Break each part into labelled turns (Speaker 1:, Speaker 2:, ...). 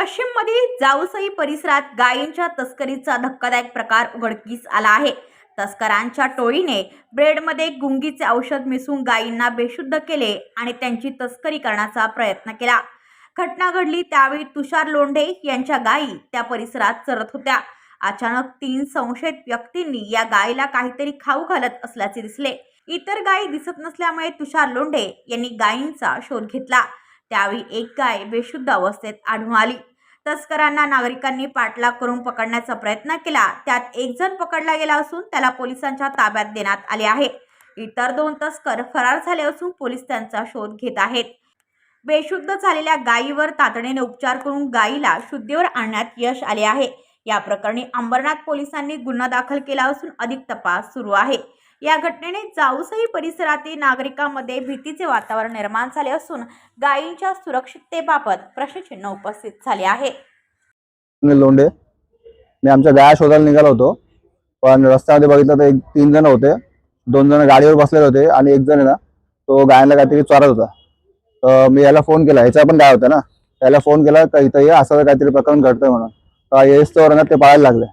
Speaker 1: पश्चिममध्ये जाऊसई परिसरात गायींच्या तस्करीचा धक्कादायक प्रकार उघडकीस आला आहे. तस्करांच्या टोळीने ब्रेडमध्ये गुंगीचे औषध मिसळून गायींना बेशुद्ध केले आणि त्यांची तस्करी करण्याचा प्रयत्न केला. घटना घडली त्यावेळी तुषार लोंढे यांच्या गायी त्या परिसरात चरत होत्या. अचानक तीन संशयित व्यक्तींनी या गायीला काहीतरी खाऊ घालत असल्याचे दिसले. इतर गायी दिसत नसल्यामुळे तुषार लोंढे यांनी गायींचा शोध घेतला. त्यावेळी एक गाय बेशुद्ध अवस्थेत आढळून आली. तस्करांना नागरिकांनी पाठलाग करून पकडण्याचा प्रयत्न केला. त्यात एक जण पकडला गेला असून त्याला पोलिसांच्या ताब्यात देण्यात आले आहे. इतर दोन तस्कर फरार झाले असून पोलीस त्यांचा शोध घेत आहेत. बेशुद्ध झालेल्या गायीवर तातडीने उपचार करून गायीला शुद्धीवर आणण्यात यश आले आहे. या प्रकरणी अंबरनाथ पोलिसांनी गुन्हा दाखल केला असून अधिक तपास सुरू आहे. या घटनेने जाऊसही परिसरातील नागरिकांमध्ये भीतीचे वातावरण निर्माण झाले असून गायींच्या सुरक्षिततेबाबत प्रश्नचिन्ह उपस्थित झाले आहे.
Speaker 2: लोंडे मी आमच्या गाया शोधायला निघालो होतो. पण रस्त्यामध्ये बघितलं तर एक तीन जण होते. दोन जण गाडीवर बसलेले होते आणि एक जण ना तो गायांना काहीतरी चोरत होता. तर मी याला फोन केला. ह्याचा पण गाय होता ना. त्याला फोन केला तर इथं ये असं काहीतरी प्रकरण घडतंय म्हणून. तर येस तर ना ते पाळायला लागले.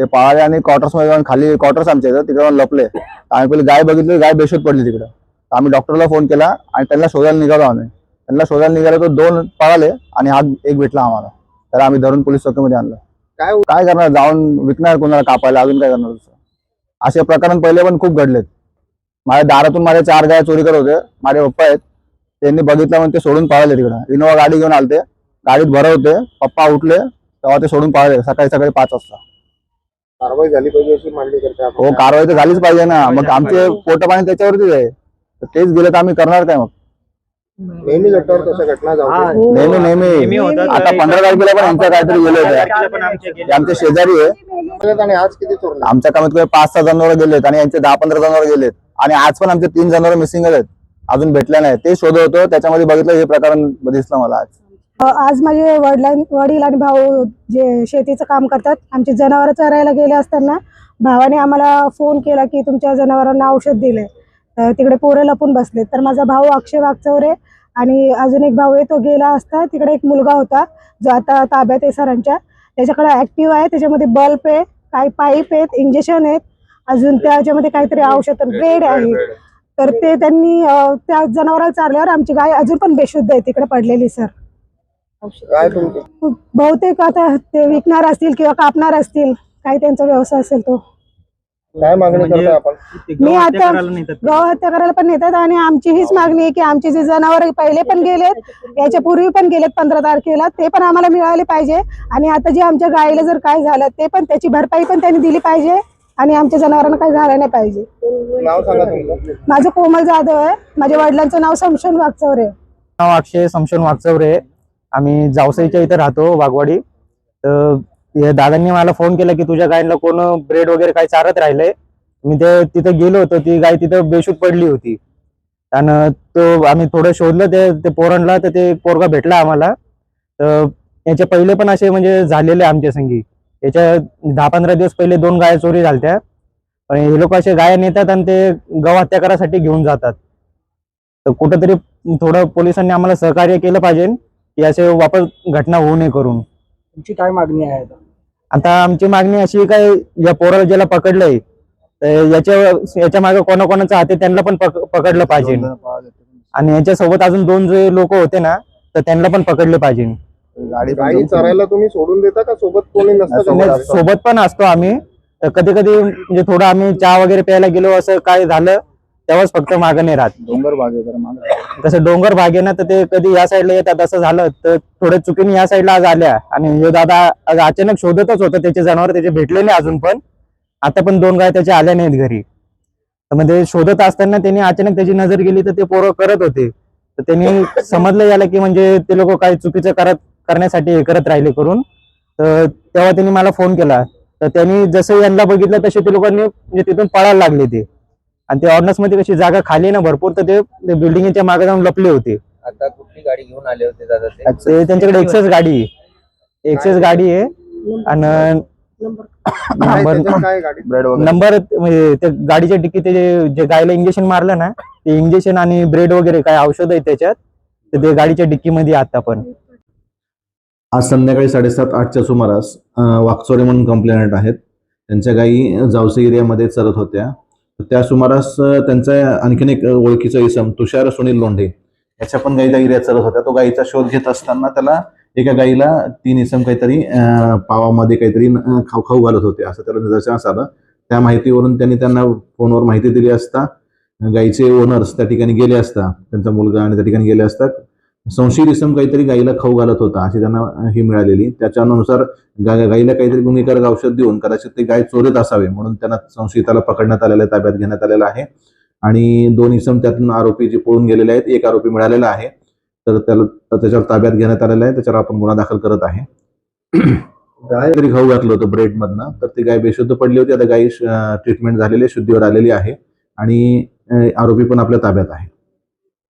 Speaker 2: ते पाळले आणि क्वार्टर्समध्ये जाऊन खाली क्वार्टर्स आमच्या इथं तिकडे जाऊन लपले. आम्ही पहिले गाय बघितली गाय बेशुद्ध पडली तिकडे. तर आम्ही डॉक्टरला फोन केला आणि त्यांना शोधायला निघालो आम्ही. त्यांना शोधायला निघालो तर दोन पळाले आणि हा एक भेटला आम्हाला. तर आम्ही धरून पोलीस चौकीमध्ये आणलं.
Speaker 3: काय
Speaker 2: काय करणार? जाऊन विकणार कोणाला कापायला? अजून काय करणार दुसरं? असे प्रकरण पहिले पण खूप घडलेत. माझ्या दारातून माझ्या चार गाय चोरी करत होते. माझे पप्पा आहेत. त्यांनी बघितलं म्हणून ते सोडून पळाले तिकडं. इनोवा गाडी घेऊन आलते. गाडीत भरत होते पप्पा उठले तेव्हा ते सोडून पळाले. सकाळी सकाळी पाच वाजता.
Speaker 3: कारवाई झाली पाहिजे अशी मांडणी करते आपण.
Speaker 2: हो कारवाई तर झालीच पाहिजे ना. मग आमचे पोट पाणी त्याच्यावरतीच आहे. तर तेच गेले तर आम्ही करणार काय मग?
Speaker 3: नेहमी घटनावर तशा घटना जाऊ
Speaker 2: नेहमी नेहमी. आता पंधरा तारखेला पण आमच्या काहीतरी गेले होते. ते आमचे शेजारी आहे.
Speaker 3: आणि आज किती चोरले?
Speaker 2: आमच्या कमीत कमी पाच सहा जनावर गेलेत आणि यांचे दहा पंधरा जनावर गेलेत. आणि आज पण आमचे तीन जनावर मिसिंग आहेत अजून भेटले नाही ते शोध होतो. त्याच्यामध्ये बघितलं हे प्रकरण दिसलं मला आज.
Speaker 4: आज माझे वडिलां वडील आणि भाऊ जे शेतीचं काम करतात आमची जनावरं चरायला गेले असताना भावाने आम्हाला फोन केला की तुमच्या जनावरांना औषध दिले तर तिकडे पोरं लपून बसले तर माझा भाऊ अक्षय वागचौरे आणि अजून एक भाऊ आहे तो गेला असता. तिकडे एक मुलगा होता जो आता ताब्यात आहे सरांच्या. त्याच्याकडे ऍक्टिव्ह आहे त्याच्यामध्ये बल्ब आहे काही पाईप आहेत इंजेक्शन आहेत. अजून त्याच्यामध्ये काहीतरी औषध ब्रेड आहे तर ते त्यांनी त्या जनावराला चारल्यावर आमची गाय अजून पण बेशुद्ध आहे तिकडे पडलेली सर.
Speaker 3: काय तुमचे?
Speaker 4: बहुतेक आता ते विकणार असतील किंवा कापणार असतील काही त्यांचा व्यवसाय असेल तो.
Speaker 3: काय मागणी
Speaker 5: म्हणजे
Speaker 3: करताय आपण?
Speaker 4: मी आता गौहत्या करायला पण नेतात आणि आमची हीच मागणी आहे की आमचे जे जनावर पहिले पण गेलेत याच्या पूर्वी पण गेलेत पंधरा तारखेला ते पण आम्हाला मिळाले पाहिजे. आणि आता जे आमच्या गायीला जर काय झालं ते पण त्याची भरपाई पण त्यांनी दिली पाहिजे आणि आमच्या जनावरांना काही झालं नाही पाहिजे.
Speaker 3: नाव सांगा तुमचं.
Speaker 4: माझं कोमल जाधव आहे. माझ्या वडिलांचं नाव समशन वागचौरे. आहे.
Speaker 5: नाव अक्षय समशोन वागचौरे. आम्ही जावसाईच्या इथे राहतो वाघवाडी. तर दादांनी मला फोन केला की तुझ्या गायीला कोण ब्रेड वगैरे काही चारत राहिलंय? मी ते तिथे गेलो होतो ती गाय तिथं बेशूद पडली होती. आणि तो आम्ही थोडं शोधलं ते ते पोरणला तर ते पोरगा भेटला आम्हाला. तर याच्या पहिले पण असे म्हणजे झालेले आमच्या संगी. याच्या दहा पंधरा दिवस पहिले दोन गाय चोरी झालत्या. पण हे लोक असे गाया नेतात आणि ते गव हत्या करासाठी घेऊन जातात. तर कुठंतरी थोडं पोलिसांनी आम्हाला सहकार्य केलं पाहिजे. की असे वापस घटना होऊ नये करून
Speaker 6: तुमची काय मागणी आहे आता?
Speaker 5: आता आमची मागणी अशी आहे काय या पोराला ज्याला पकडलंय तर याच्या याच्या मागे कोणाकोणाचा हात आहे त्यांना पण पक- पकडलं पाहिजे आणि याच्यासोबत अजून दोन जे लोक होते ना तर त्यांना पण पकडले पाहिजे
Speaker 2: गाडी पण
Speaker 3: गाई
Speaker 2: जमते.
Speaker 3: चरायला तुम्ही सोडून देता का सोबत कोणी नसतं का
Speaker 2: सोबत
Speaker 3: घरात?
Speaker 2: असतो.
Speaker 5: सोबत पण असतो आम्ही तर कधी कधी म्हणजे थोडं आम्ही चहा वगैरे प्यायला गेलो असं काय झालं तेव्हाच फक्त मागं नाही राहत.
Speaker 2: डोंगर भाग आहे जरा मागं.
Speaker 5: तसं डोंगर भाग आहे ना तर ते कधी या साईडला येतात असं झालं तर थोड्या चुकीने या साईडला आज आल्या. आणि हे दादा आज अचानक शोधतच होतं त्याचे जनावर त्याचे भेटले नाही अजून पण. आता पण दोन गाय त्याच्या आल्या नाहीत घरी. तर म्हणजे शोधत असताना त्यांनी अचानक त्याची नजर गेली तर ते पोरं करत होते. तर त्यांनी समजलं याला की म्हणजे ते लोक काय चुकीचं करत करण्यासाठी हे करत राहिले करून. तर तेव्हा त्यांनी मला फोन केला. तर त्यांनी जसं यांना बघितलं तसे ते लोकांनी म्हणजे तिथून पळायला लागले ते. आणि ते ऑर्डर्समध्ये कशी जागा खाली आहे ना भरपूर तर ते बिल्डिंगच्या मागे जाऊन लपले होते.
Speaker 7: आता कुठली गाडी घेऊन आले होते दादा ते?
Speaker 5: ते त्यांच्याकडे एक्सेस गाडी आहे. एक्सेस गाडी आहे. आणि नंबर
Speaker 3: त्याच्यात काय गाडी?
Speaker 2: ब्रेड वगैरे.
Speaker 5: नंबर म्हणजे ते गाडीच्या टिकीत जे गायला इंजेक्शन मारलं ना ते इंजेक्शन आणि ब्रेड वगैरे काय औषध आहे त्याच्यात तर ते गाडीच्या डिक्कीमध्ये आता पण.
Speaker 8: आज संध्याकाळी साडेसात आठच्या सुमारास वाकचोरे म्हणून कंप्लेनंट आहेत. त्यांच्या गायी जावसे एरियामध्ये चरत होत्या. त्या सुमारास त्यांचा आणखीन एक ओळखीचा इसम तुषार सुनील लोंढे याच्या पण गाई त्या चालत होत्या. तो गाईचा शोध घेत असताना त्याला एका गाईला तीन इसम काहीतरी पावामध्ये काहीतरी खाऊ खाऊ घालत होते. असं त्याला निदर्शनास आलं. त्या माहितीवरून त्यांनी त्यांना फोनवर माहिती दिली असता गाईचे ओनर्स त्या ठिकाणी गेले असता त्यांचा मुलगा आणि त्या ठिकाणी गेले असता संशयित इसम काहीतरी गाईला खाऊ घालत होता अशी त्यांना ही मिळालेली. त्याच्यानुसार गा- गाईला काहीतरी गुन्हेगार औषध देऊन कदाचित ते गाय चोरीत असावे म्हणून त्यांना संशयिताला पकडण्यात आलेलं आहे ताब्यात घेण्यात आलेलं आहे. आणि दोन इसम त्यातून आरोपी जे पळून गेलेले आहेत एक आरोपी मिळालेला आहे. तर त्याला त्याच्यावर ताब्यात घेण्यात आलेला आहे त्याच्यावर आपण गुन्हा दाखल करत आहे.
Speaker 3: गाय
Speaker 8: तरी खाऊ घातलं होतं ब्रेड मधनं तर ती गाय बेशुद्ध पडली होती. आता गाय ट्रीटमेंट झालेली शुद्धीवर आलेली आहे. आणि आरोपी पण आपल्या ताब्यात आहे.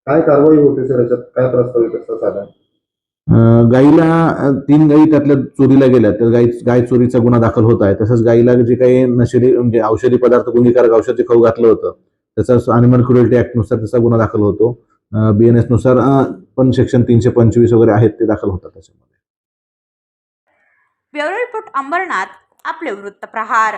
Speaker 3: काय कारवाई होते सर? याच्यात काय प्रस्तावित असतं साधारण?
Speaker 8: गाईला तीन गायी त्यातल्या चोरीला गेल्या. तर गाई गाय चोरीचा गुन्हा दाखल होत आहे. तसंच गाईला जे काही नशेली म्हणजे औषधी पदार्थ गुन्हेगारक औषध जे खाऊ घातलं होतं. त्याचा अॅनिमल क्रुएल्टी ऍक्टनुसार त्याचा गुन्हा दाखल होतो. बीएनएसनुसार पण सेक्शन तीनशे पंचवीस वगैरे आहेत ते दाखल होतात त्याच्यामध्ये.
Speaker 1: ब्युरो रिपोर्ट अंबरनाथ आपले वृत्तप्रहार.